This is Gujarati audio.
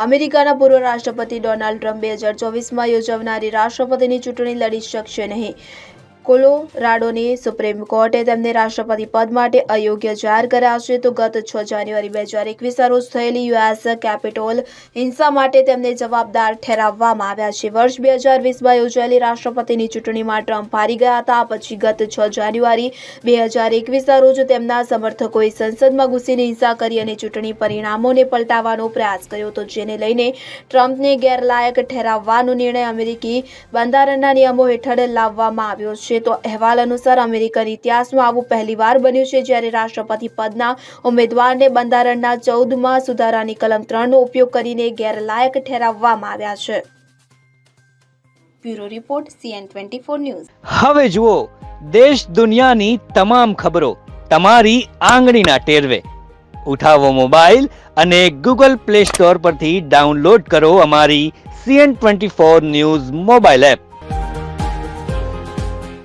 અમેરિકાના પૂર્વ રાષ્ટ્રપતિ ડોનાલ્ડ ટ્રમ્પ બે હજાર ચોવીસમાં યોજાનારી રાષ્ટ્રપતિની ચૂંટણી લડી શકશે નહીં. કોલોરાડોની સુપ્રીમ કોર્ટે તેમને રાષ્ટ્રપતિ પદ માટે અયોગ્ય જાહેર કર્યા છે. તો ગત છ જાન્યુઆરી બે હજાર એકવીસના રોજ થયેલી યુએસ કેપિટોલ હિંસા માટે તેમને જવાબદાર ઠેરવવામાં આવ્યા છે. વર્ષ બે હજાર વીસમાં યોજાયેલી રાષ્ટ્રપતિની ચૂંટણીમાં ટ્રમ્પ હારી ગયા હતા. પછી ગત છ જાન્યુઆરી બે હજાર એકવીસના રોજ તેમના સમર્થકોએ સંસદમાં ઘૂસીને હિંસા કરી અને ચૂંટણી પરિણામોને પલટાવવાનો પ્રયાસ કર્યો હતો, જેને લઈને ટ્રમ્પને ગેરલાયક ઠેરવવાનો નિર્ણય અમેરિકી બંધારણના નિયમો હેઠળ લાવવામાં આવ્યો છે. તો અહેવાલ અનુસાર અમેરિકન ઇતિહાસમાં આવું પહેલીવાર બન્યું છે જ્યારે રાષ્ટ્રપતિ પદના ઉમેદવારને બંધારણના ચૌદમાં સુધારાની કલમ ત્રણનો ઉપયોગ કરીને ગેરલાયક ઠેરવવામાં આવ્યા છે. Bureau report, CN twenty four news. હવે જુઓ, દેશ દુનિયાની તમામ ખબરો તમારી આંગળીના ટેરવે. ઉઠાવો મોબાઈલ અને ગૂગલ પ્લે સ્ટોર પરથી ડાઉનલોડ કરો અમારી CN twenty four news mobile app.